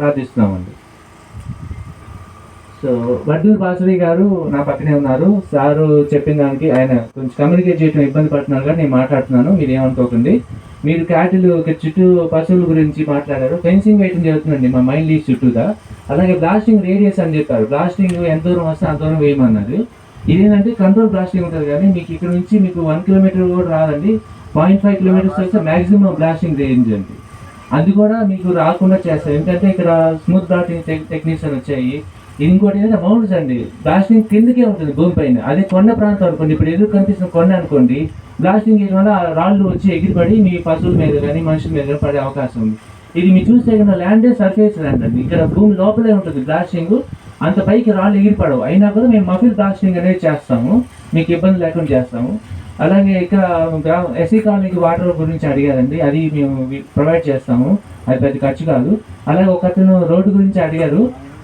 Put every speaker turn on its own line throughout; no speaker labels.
ప్రార్థిస్తున్నామండి. So Vadduru బాసురి గారు నా పక్కనే ఉన్నారు. సారు చెప్పిన దానికి ఆయన కొంచెం కమ్యూనికేట్ చేయడం ఇబ్బంది పడుతున్నారు కానీ నేను మాట్లాడుతున్నాను మీరు ఏమనుకోకండి. మీరు క్యాటిల్ చుట్టూ పశువుల గురించి మాట్లాడారు. ఫెన్సింగ్ వేయడం జరుగుతుందండి మా మైండ్ లీజ్ చుట్టూదా? అలాగే బ్లాస్టింగ్ రేడియస్ అని చెప్పారు. బ్లాస్టింగ్ ఎంత దూరం వస్తే అంత దూరం వేయమన్నారు. ఇదేంటంటే కంట్రోల్ బ్లాస్టింగ్ ఉంటుంది కానీ మీకు ఇక్కడ నుంచి మీకు వన్ కిలోమీటర్ కూడా రాదండి. పాయింట్ ఫైవ్ కిలోమీటర్స్ వస్తే మ్యాక్సిమం బ్లాస్టింగ్ రేంజ్ అండి. అది కూడా మీకు రాకుండా చేస్తారు ఎందుకంటే ఇక్కడ స్మూత్ బ్లాస్టింగ్ టెక్నిక్స్ వచ్చాయి. ఇంకోటి ఏంటంటే మౌంట్స్ అండి. బ్లాస్టింగ్ కిందకే ఉంటుంది భూమి పైన. అదే కొండ ప్రాంతం అనుకోండి. ఇప్పుడు ఎదురు కనిపిస్తున్న కొండ అనుకోండి బ్లాస్టింగ్ చేయడం వల్ల రాళ్ళు వచ్చి ఎగిరిపడి మీ పశువుల మీద కానీ మనుషుల మీద పడే అవకాశం ఉంది. ఇది మీరు చూస్తే కన్నా ల్యాండే సర్ఫేస్ ల్యాండ్ అండి. ఇక్కడ భూమి లోపలే ఉంటుంది బ్లాస్టింగ్ అంత పైకి రాళ్ళు ఎగిరిపడవు. అయినా కూడా మేము మఫిల్ బ్లాస్టింగ్ అనేది చేస్తాము. మీకు ఇబ్బంది లేకుండా చేస్తాము. అలాగే ఇక్కడ ఎస్సీ కాలనీకి వాటర్ గురించి అడిగారండి. అది మేము ప్రొవైడ్ చేస్తాము. అది పెద్ద ఖర్చు కాదు. అలాగే ఒక అతను రోడ్డు గురించి అడిగారు.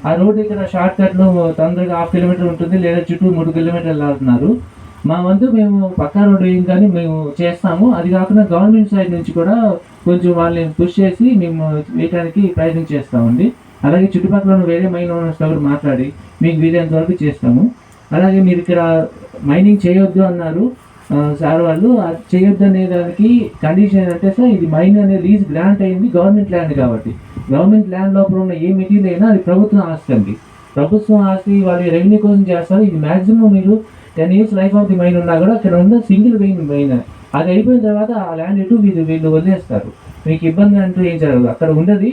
ఆ రోడ్డు ఇక్కడ షార్ట్ కట్లో తొందరగా హాఫ్ కిలోమీటర్ ఉంటుంది. లేదా చుట్టూ మూడు కిలోమీటర్లు వెళ్తున్నారు మా వంతు మేము పక్కా రోడ్డు ఏం కానీ మేము చేస్తాము. అది కాకుండా గవర్నమెంట్ సైడ్ నుంచి కూడా కొంచెం వాళ్ళని పుష్ చేసి మేము వేయడానికి ప్రయత్నం చేస్తామండి. అలాగే చుట్టుపక్కల ఉన్న వేరే మైన్ ఓనర్స్ కూడా మాట్లాడి మీకు వీలైనంత వరకు చేస్తాము. అలాగే మీరు ఇక్కడ మైనింగ్ చేయొద్దు అన్నారు. సార్ వాళ్ళు అది చేయొద్దు అనే దానికి కండిషన్ ఏంటంటే సార్ ఇది మైన్ అనే లీజ్ గ్రాంట్ అయింది గవర్నమెంట్ ల్యాండ్ కాబట్టి. గవర్నమెంట్ ల్యాండ్ లోపల ఉన్న ఏ మెటీరియల్ అయినా అది ప్రభుత్వం ఆస్తి అండి. ప్రభుత్వం ఆస్తి వాళ్ళు రెవెన్యూ కోసం చేస్తారు. ఇది మ్యాక్సిమం మీరు ten years life of the mine ఉన్నా కూడా అక్కడ ఉన్న సింగిల్ వెయిన్ మైన్ అది అయిపోయిన తర్వాత ఆ ల్యాండ్ ఇటు వీళ్ళు వీళ్ళు వదిలేస్తారు. మీకు ఇబ్బంది అంటూ ఏం జరగదు. అక్కడ ఉండదు.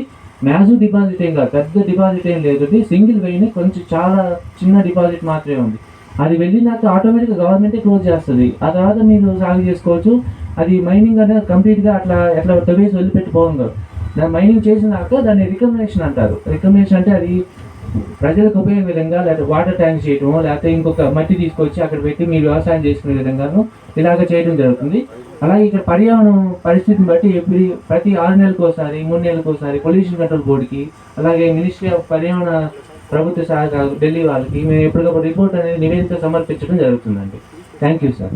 మ్యాసివ్ డిపాజిట్ ఏం కాదు. పెద్ద డిపాజిట్ ఏం లేదు. సింగిల్ వెయిన్ కొంచెం చాలా చిన్న డిపాజిట్ మాత్రమే ఉంది. అది వెళ్ళినాక ఆటోమేటిక్గా గవర్నమెంటే క్లోజ్ చేస్తుంది. ఆ తర్వాత మీరు సాగు చేసుకోవచ్చు. అది మైనింగ్ అనేది కంప్లీట్గా అట్లా ఎట్లా తవ్వేసి వదిలిపెట్టిపోవం దాన్ని మైనింగ్ చేసినాక దాన్ని రికమెండేషన్ అంటారు. రికమెండేషన్ అంటే అది ప్రజలకు ఉపయోగ విధంగా లేకపోతే వాటర్ ట్యాంక్ చేయటము లేకపోతే ఇంకొక మట్టి తీసుకొచ్చి అక్కడ పెట్టి మీరు వ్యవసాయం చేసుకునే విధంగాను ఇలాగ చేయడం జరుగుతుంది. అలాగే ఇక్కడ పర్యావరణం పరిస్థితిని బట్టి ఎప్పుడు ప్రతి ఆరు నెలలకు ఒకసారి మూడు నెలలకు ఒకసారి పొల్యూషన్ కంట్రోల్ బోర్డుకి అలాగే మినిస్ట్రీ ఆఫ్ పర్యావరణ ప్రభుత్వ శాఖ ఢిల్లీ వాళ్ళకి మేము ఎప్పటికప్పుడు రిపోర్ట్ అనేది నివేదిక సమర్పించడం జరుగుతుందండి. Thank you sir